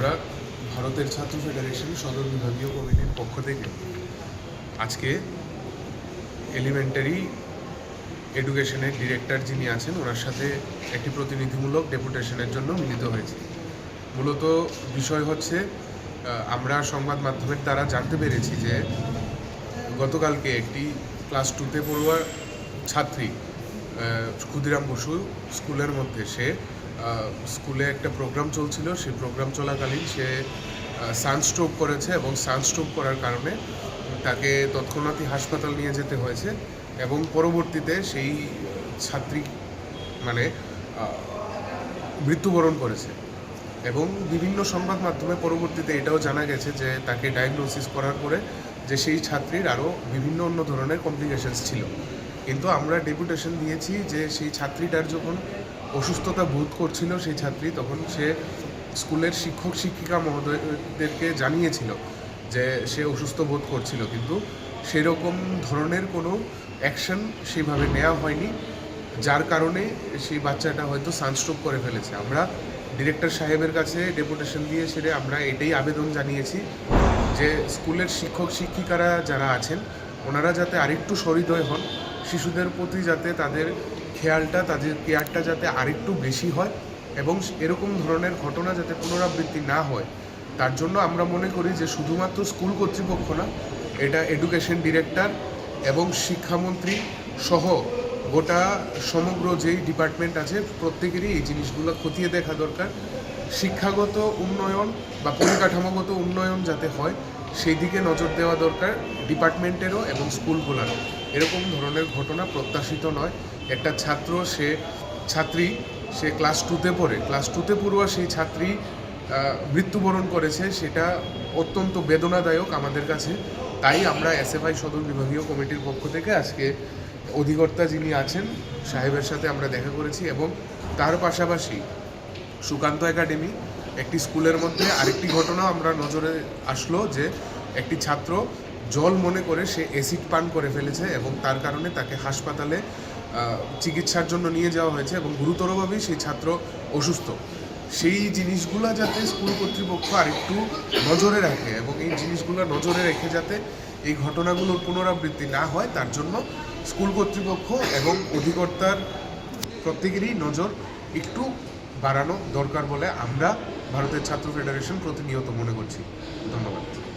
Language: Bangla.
আমরা ভারতের ছাত্র ফেডারেশন সদর বিভাগীয় কমিটির পক্ষ থেকে আজকে এলিমেন্টারি এডুকেশনের ডিরেক্টর যিনি আছেন, ওনার সাথে একটি প্রতিনিধিমূলক ডেপুটেশনের জন্য মিলিত হয়েছে। মূলত বিষয় হচ্ছে আমরা সংবাদ মাধ্যমের দ্বারা জানতে পেরেছি যে গতকালকে একটি ক্লাস টুতে পড়ুয়া ছাত্রী ক্ষুদিরাম বসু স্কুলের মধ্যে সে স্কুলে একটা প্রোগ্রাম চলছিল, সেই প্রোগ্রাম চলাকালীন সে সানস্ট্রোক করেছে এবং সানস্ট্রোক করার কারণে তাকে তৎক্ষণাৎই হাসপাতাল নিয়ে যেতে হয়েছে এবং পরবর্তীতে সেই ছাত্রী মানে মৃত্যুবরণ করেছে। এবং বিভিন্ন সংবাদ মাধ্যমে পরবর্তীতে এটাও জানা গেছে যে তাকে ডায়াগনোসিস করার পরে যে সেই ছাত্রীর আরও বিভিন্ন অন্য ধরনের কমপ্লিকেশনস ছিল। কিন্তু আমরা ডেপুটেশন দিয়েছি যে সেই ছাত্রীটার যখন অসুস্থতা বোধ করছিল সেই ছাত্রী, তখন সে স্কুলের শিক্ষক, শিক্ষিকা মহোদয়দেরকে জানিয়েছিল যে সে অসুস্থ বোধ করছিল, কিন্তু সেরকম ধরনের কোনো অ্যাকশন সেইভাবে নেওয়া হয়নি, যার কারণে সেই বাচ্চাটা হয়তো সানস্ট্রোক করে ফেলেছে। আমরা ডিরেক্টর সাহেবের কাছে ডেপুটেশন দিয়ে সেরে আমরা এটাই আবেদন জানিয়েছি যে স্কুলের শিক্ষক, শিক্ষিকারা যারা আছেন, ওনারা যাতে আরেকটু সহৃদয় হন, শিশুদের প্রতি যাতে তাদের খেয়ালটা, তাদের কেয়ারটা যাতে আরেকটু বেশি হয় এবং এরকম ধরনের ঘটনা যাতে পুনরাবৃত্তি না হয়, তার জন্য আমরা মনে করি যে শুধুমাত্র স্কুল কর্তৃপক্ষ না, এটা এডুকেশন ডিরেক্টর এবং শিক্ষামন্ত্রী সহ গোটা সমগ্র যেই ডিপার্টমেন্ট আছে, প্রত্যেকেরই এই জিনিসগুলো খতিয়ে দেখা দরকার। শিক্ষাগত উন্নয়ন বা পরিকাঠামোগত উন্নয়ন যাতে হয় সেই দিকে নজর দেওয়া দরকার ডিপার্টমেন্টেরও এবং স্কুলগুলোরও। এরকম ধরনের ঘটনা প্রত্যাশিত নয়। একটা ছাত্র, সে ছাত্রী, সে ক্লাস টুতে পড়ে। ক্লাস টুতে পড়ুয়া সেই ছাত্রী মৃত্যুবরণ করেছে। সেটা অত্যন্ত বেদনাদায়ক আমাদের কাছে। তাই আমরা এসএফআই সদর বিভাগীয় কমিটির পক্ষ থেকে আজকে অধিকর্তা যিনি আছেন, সাহেবের সাথে আমরা দেখা করেছি এবং তার পাশাপাশি সুকান্ত একাডেমি একটি স্কুলের মধ্যে আরেকটি ঘটনা আমরা নজরে আসলো যে একটি ছাত্র জল মনে করে সে অ্যাসিড পান করে ফেলেছে এবং তার কারণে তাকে হাসপাতালে চিকিৎসার জন্য নিয়ে যাওয়া হয়েছে এবং গুরুতরভাবেই সেই ছাত্র অসুস্থ। সেই জিনিসগুলো যাতে স্কুল কর্তৃপক্ষ আরেকটু নজরে রাখে এবং এই জিনিসগুলো নজরে রেখে যাতে এই ঘটনাগুলোর পুনরাবৃত্তি না হয়, তার জন্য স্কুল কর্তৃপক্ষ এবং অধিকর্তার প্রত্যেকেরই নজর একটু বাড়ানো দরকার বলে আমরা ভারতের ছাত্র ফেডারেশন প্রতিনিয়ত মনে করছি। ধন্যবাদ।